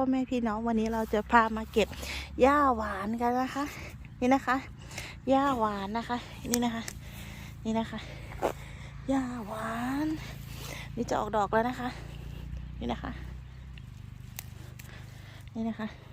พ่อแม่พี่น้องวันนี้เราจะพามาเก็บหญ้าหวานกันนะคะ นี่นะคะหญ้าหวานนะคะ นี่นะคะ นี่นะคะหญ้าหวาน นี่จะออกดอกแล้วนะคะ นี่นะคะ นี่นะคะ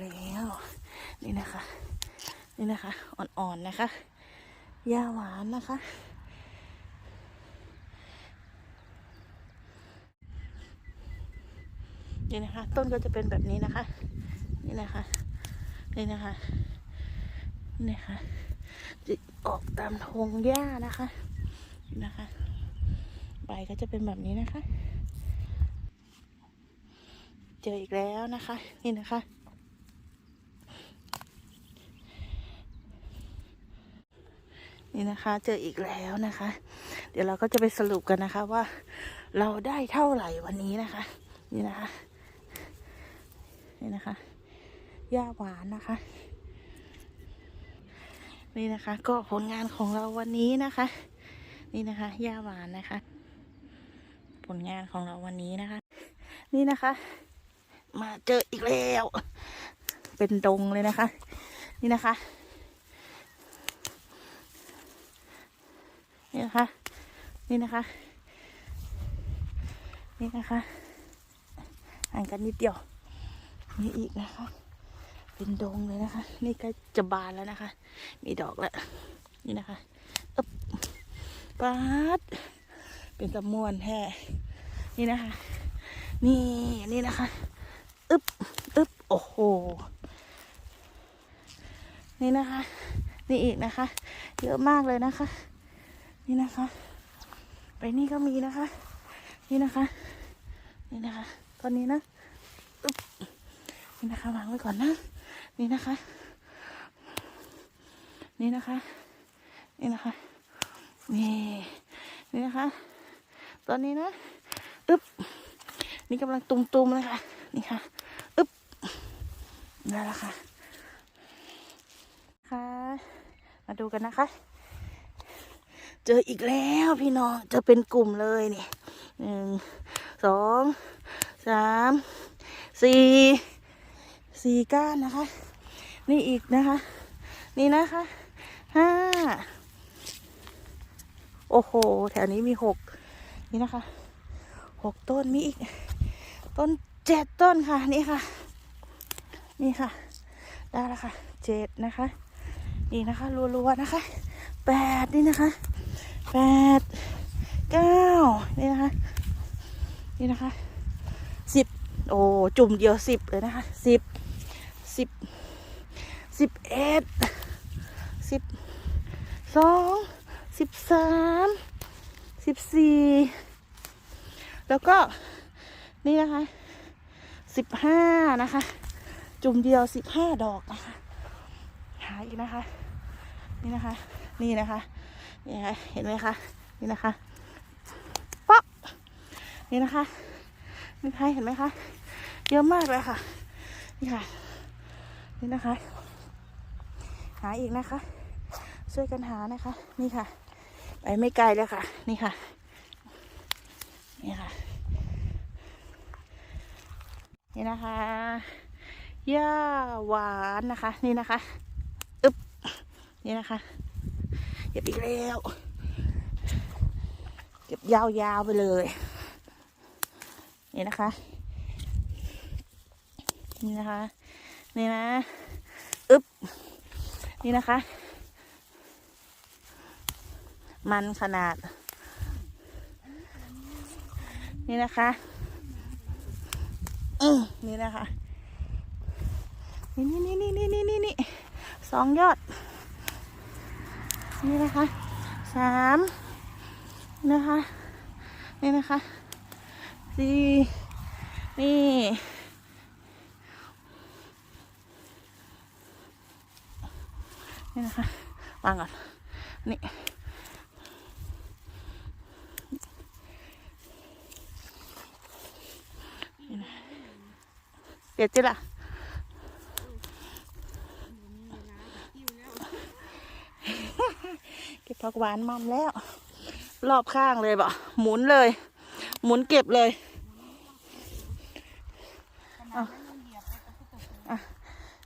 แล้ว นี่นะคะ นี่นะคะ อ่อนๆนะคะหญ้าหวานนะคะ นี่นะคะ ต้นก็จะเป็นแบบนี้นะคะ นี่นะคะ นี่นะคะ นี่นะคะจะออกตามทงหญ้านะคะนะคะ ใบก็จะเป็นแบบนี้นะคะ เจออีกแล้วนะคะ นี่นะคะ นี่นะคะ เจออีกแล้วนะคะ เดี๋ยวเราก็จะไปสรุปกันนะคะว่าเราได้เท่าไหร่วันนี้นะคะ นี่นะคะ นี่นะคะหญ้าหวานนะคะ นี่นะคะ ก็ผลงานของเราวันนี้นะคะ นี่นะคะหญ้าหวานนะคะ ผลงานของเราวันนี้นะคะ นี่นะคะ มาเจออีกแล้ว เป็นดงเลยนะคะ นี่นะคะ นี่นะคะ นี่นะคะ นี่นะคะห่างกันนิดเดียว นี่อีกนะคะ เป็นดงเลยนะคะ นี่ก็จะบานแล้วนะคะ มีดอกแล้ว นี่นะคะอึ๊บปัดเป็นตะมวนแท้นี่นะคะ นี่นี่นะคะอึ๊บอึ๊บโอ้โห นี่นะคะ นี่อีกนะคะ เยอะมากเลยนะคะ นี่นะคะ ไปนี่ก็มีนะคะ นี่นะคะ นี่นะคะตอนนี้นะอึ๊บนี่นะคะวางไว้ก่อนนะ นี่นะคะ นี่นะคะ นี่นะคะ นี่ นี่นะคะ ตอนนี้นะอึ๊บ นี่กำลังตุมๆเลยค่ะ นี่ค่ะ อึ๊บได้แล้วค่ะ ค่ะ มาดูกันนะคะ เจออีกแล้วพี่น้องจอเป็นกลุ่มเลยนี่หนึ่งสองสามสี่สี่ก้านนะคะ นี่อีกนะคะ นี่นะคะห้าโอ้โห แถวนี้มีหกนี่นะคะหกต้นมีอีก ต้นเจ็ดต้นค่ะ นี่ค่ะ นี่ค่ะ ได้แล้วค่ะเจ็ดนะคะ นี่นะคะรัวๆนะคะแปดนี่นะคะ แปดเก้านี่นะคะ นี่นะคะสิบโอ้จุ่มเดียวสิบเลยนะคะสิบสิบสิบเอ็ดสิบสองสิบสามสิบสี่แล้วก็นี่นะคะสิบห้านะคะ จุ่มเดียวสิบห้าดอกนะคะหาอีกนะคะ นี่นะคะ นี่นะคะ นี่นะคะเห็นไหมคะนี่นะคะป๊อกนี่นะคะนี่ใครเห็นไหมคะเยอะมากเลยค่ะ นี่ค่ะ นี่นะคะ หาอีกนะคะ ช่วยกันหานะคะ นี่ค่ะ ไปไม่ไกลเลยค่ะ นี่ค่ะ นี่ค่ะ นี่นะคะหญ้าหวานนะคะ นี่นะคะ อึ๊บนี่นะคะ เก็บอีกแล้ว เก็บยาวๆไปเลย นี่นะคะ นี่นะคะ นี่นะ อึ๊บ นี่นะคะ มันขนาด นี่นะคะอืมนี่นะคะ นี่นี่นี่นี่นี่นี่นี่สองยอด นี่นะคะสามนะคะนี่นะคะสี่นี่นี่นะคะวางก่อนนี่ตเด็ดจิล่ะ เก็ บผักหวานมัมแล้ว รอบข้างเลยบ่หมุนเลย หมุนเก็บเลยเอา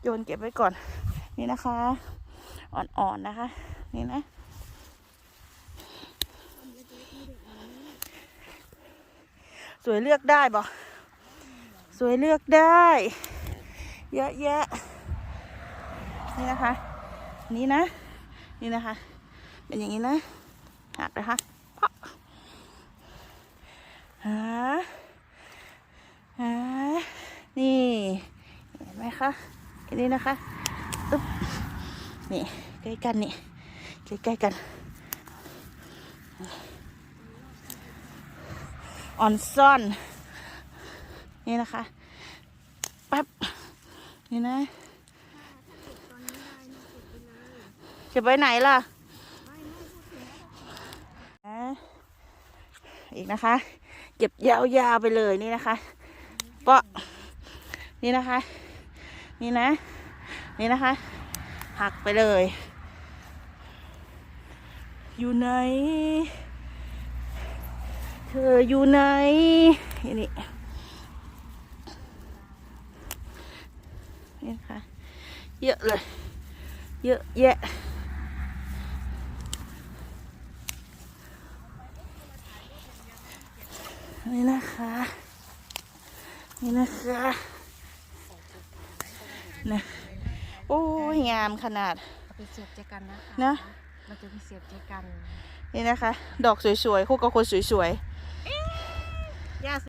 โยนเก็บไว้ก่อน นี่นะคะ อ่อนๆนะคะ นี่นะสวยเลือกได้บ่สวยเลือกได้ เยอะแยะ นี่นะคะ นี่นะ นี่นะคะ เป็นอย่างนี้นะหักนะคะเพาะหาหานี่เห็นไหมคะอันนี้นะคะอึ๊บนี่ใกล้กันนี่ใกล้ๆกันออนซ่อนนี่นะคะปั๊บนี่นะจะไปไหนล่ะอะ อีกนะคะเก็บยาวๆไปเลยนี่นะคะเปาะนี่นะคะ นี่นะ นี่นะคะ หักไปเลย อยู่ไหน เธออยู่ไหนนี่นี่นี่นะคะเยอะเลย เยอะแยะ นี่นะคะ นี่นะคะนะโอ้ยงามขนาดเอาไปเสียบใจกันนะคะนะมันจะไปเสียบใจกัน นี่นะคะ ดอกสวยๆคู่กับคนสวย